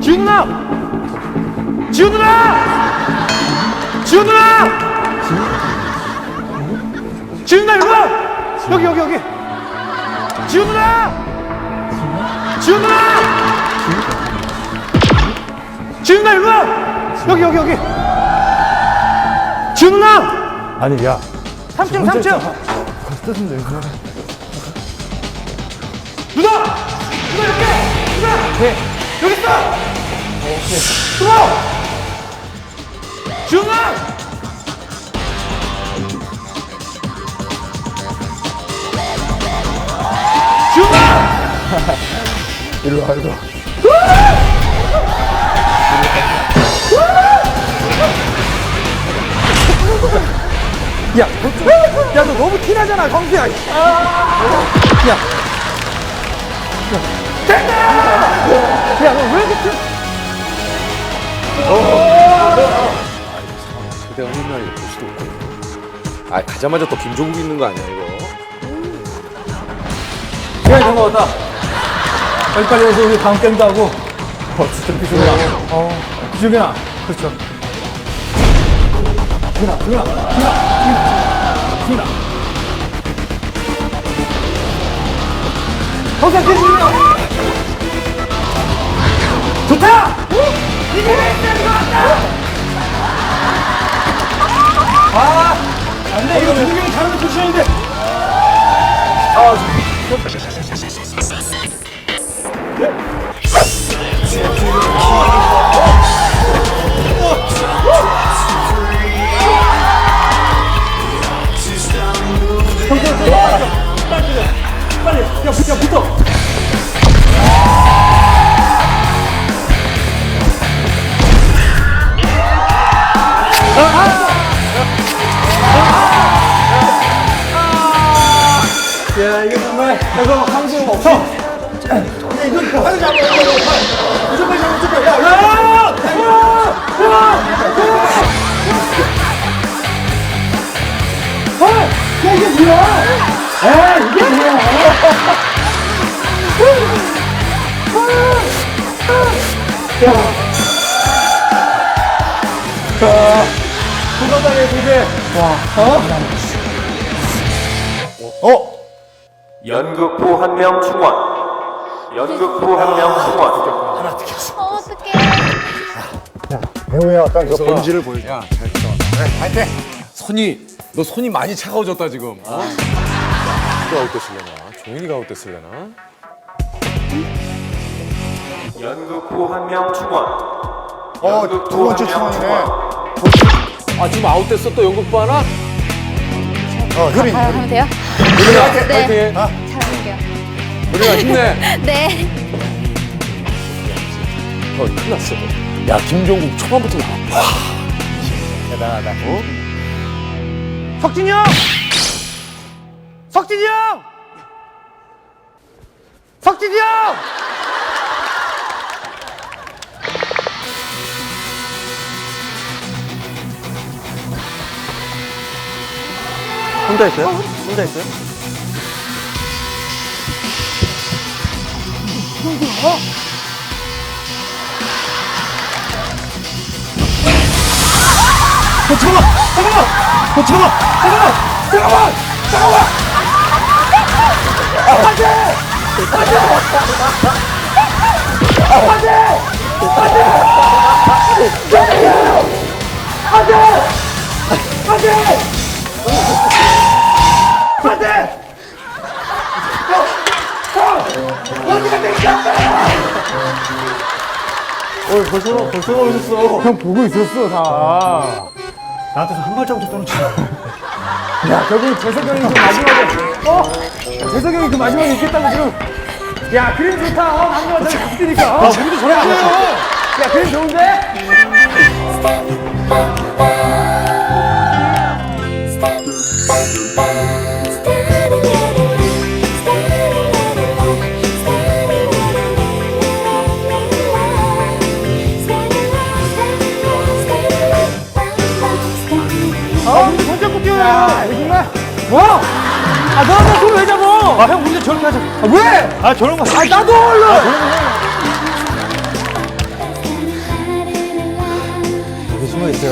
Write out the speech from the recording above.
지훈 누나! 지훈 누나! 지훈 누나! 지훈 누나 일로 와! 여기 여기 여기! 지훈 누나! 지훈 누나! 지훈 누나 일로 와! 여기 여기 여기! 지훈 누나! 아니 야 3층 3층! 뜻은 내 누나! 누나 여기! 누나! 네. 여기 있어! 오케이. 누나! 지훈아! 지훈아! 일로 와 일로 와 야, 야, 너 너무 티나잖아, 광수야. 야. 야. 됐다! 야, 너 왜 이렇게 티... 그대가 맨날 이거 볼 수도 없고. 아 가자마자 또 김종국 있는 거 아니야 이거? 시간이 된거 같다. 빨리빨리 해서 우리 다음 게임도 하고. 어 진짜 기준아 어 기준아 그렇죠. 기준아 기준아 기준아 기준아 형사 기준이야! 좋다! 이제 왜 이거 같다! 아! 안 돼, 이거 준경이 잘하는 포지션인데! 빨리, 야, 붙어, 붙어! 야 이거 한국 없어 이거 팔을 잡아! 무조건 잡아, 무조건! 야, 야! 야! 야! 야, 이게 뭐야? 에 이게 뭐야? 구가당의 두개 연극부 한 명 충원. 연극부 한 명 충원. 어, 어떡해. 배우야 아까 그 본질을 보여 야, 잘 있어. 파이팅. 손이 너 손이 많이 차가워졌다 지금. 어? 누가 아웃됐을래나? 종인이가 아웃됐을래나? 연극부 한 명 충원. 어, 두 번째 충원이네. 아 지금 아웃됐어 또 연극부 하나? 어, 효린. 잘 하면 돼요? 우리가 네. 파이팅해. 잘할게요. 우리가 힘내. 네. 어, 큰일 났어. 야 김종국 초반부터 나와. 대단하다. 석진이 형! 석진이 형! 석진이 형! 혼자 있어요? 혼자 있어요? 벌써 벌써 오셨어 형 보고 있었어 다 나한테서 한 발자국도 떨어지지 야, 결국 재석이 형이 그 마지막에, 어? 재석이 형이 그 마지막에 있겠다고 지금. 야, 그림 좋다. 어, 남녀가 저기 같이 뛰니까. 어, 우리도 저래 안 해요. 야, 그림 좋은데? 아, 거야. 정말. 와! 아, 너한테 손왜 잡아? 아, 형, 우리도 저렇게 하자. 아, 왜? 아, 저런 거. 아, 나도 얼른! 아, 저런 거. 여기 숨어 있어요.